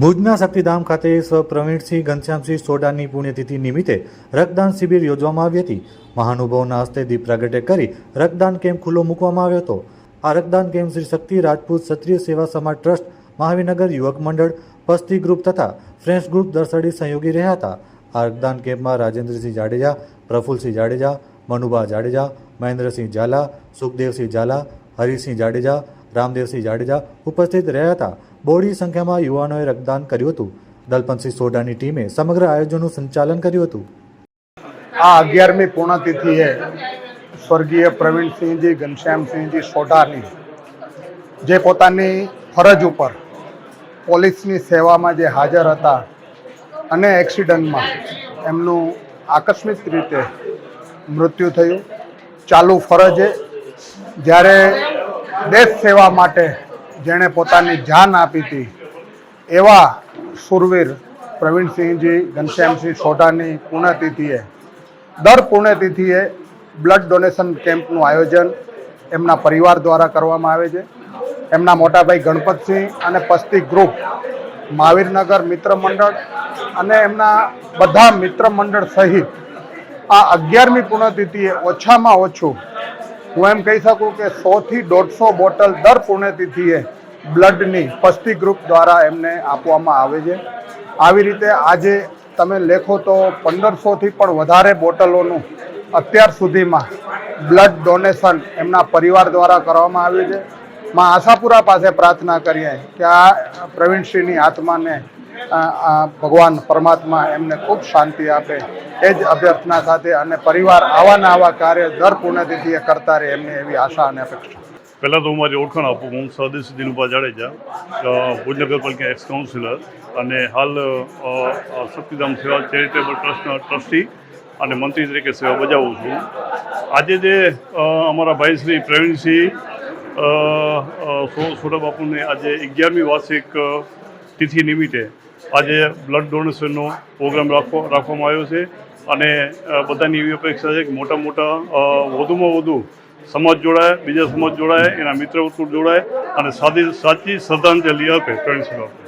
ભુજના શક્તિધામ ખાતે સ્વ પ્રવીણસિંહ ઘનશ્યામસિંહ સોડાની પુણ્યતિથિ નિમિત્તે રક્તદાન શિબિર યોજવામાં આવી હતી. મહાનુભાવના હસ્તે દીપ પ્રાગટ્ય કરી રક્તદાન કેમ્પ ખુલ્લો મૂકવામાં આવ્યો હતો. આ રક્તદાન camp Shri Shakti Rajput Kshatriya Seva Samaj trust Mahavinagar Yuvak Mandal, Pasti group તથા ફ્રેન્ડ્સ ગ્રુપ દર્શડી સહયોગી રહ્યા હતા. આ રક્તદાન કેમ્પમાં રાજેન્દ્રસિંહ જાડેજા, પ્રફુલસિંહ જાડેજા, મનુભા જાડેજા, મહેન્દ્રસિંહ ઝાલા, સુખદેવસિંહ ઝાલા, હરિસિંહ જાડેજા રામદેવસિંહ જાડેજા ઉપસ્થિત રહ્યા હતા. બોડી સંખ્યામાં યુવાનોએ રક્તદાન કર્યું હતું. દલપતસિંહ સોઢાની ટીમે સમગ્ર આયોજનનું સંચાલન કર્યું હતું. આ અગિયારમી પૂર્ણતિથિએ સ્વર્ગીય પ્રવીણસિંહજી ઘનશ્યામસિંહજી સોઢાની. જે પોતાની ફરજ ઉપર પોલીસની સેવામાં જે હાજર હતા અને એક્સિડન્ટમાં એમનું આકસ્મિક રીતે મૃત્યુ થયું. ચાલુ ફરજે જ્યારે દેશ સેવા માટે જેણે પોતાની જાન આપી હતી, એવા સુરવીર પ્રવીણસિંહજી, ઘનશ્યામસિંહ સોઢાની પુણ્યતિથિએ, દર પુણ્યતિથિએ બ્લડ ડોનેશન કેમ્પનું આયોજન એમના પરિવાર દ્વારા કરવામાં આવે છે. એમના મોટાભાઈ ગણપતસિંહ અને પસ્તી ગ્રુપ, મહાવીરનગર મિત્ર મંડળ અને એમના બધા મિત્ર મંડળ સહિત આ અગિયારમી પુણ્યતિથિએ ઓછામાં ઓછું હું એમ કહી શકું કે સોથી દોઢસો બોટલ દર પુણ્યતિથિએ બ્લડની પસ્તી ગ્રુપ દ્વારા એમને આપવામાં આવે છે. આવી રીતે આજે તમે લેખો તો પંદરસોથી પણ વધારે બોટલોનું અત્યાર સુધીમાં બ્લડ ડોનેશન એમના પરિવાર દ્વારા કરવામાં આવ્યું છે. માં આશાપુરા પાસે પ્રાર્થના કરીએ કે આ પ્રવીણસિંહની આત્માને અ, ભગવાન પરમાત્મા એમને ખૂબ શાંતિ આપે એ જ અભ્યર્થના સાથે અને પરિવાર આવા આવા કાર્ય દર પુણ્યતિથિએ કરતા રહે એમની એવી આશા અને અપેક્ષા. પહેલાં તો હું મારી ઓળખાણ આપું હું સદેશ દિનુભા જાડેજા ભુજ નગરપાલિકા એક્સ કાઉન્સિલર અને હાલ શક્તિધામ સેવા ચેરિટેબલ ટ્રસ્ટના ટ્રસ્ટી અને મંત્રી તરીકે સેવા બજાવું છું. આજે જે અમારા ભાઈ શ્રી પ્રવીણસિંહ અ, અ, સો- સોઢા બાપુને આજે અગિયારમી વાર્ષિક તિથિ નિમિત્તે આજે બ્લડ ડોનેશનનો પ્રોગ્રામ રાખવા રાખવામાં આવ્યો છે. અને બધાની એવી અપેક્ષા છે કે મોટા મોટા વધુમાં વધુ સમાજ જોડાય, બીજા સમાજ જોડાય, એના મિત્ર વર્તુળ જોડાય અને સાદી, સાચી શ્રદ્ધાંજલિ આપે. પ્રવીણસિંહ બાપુ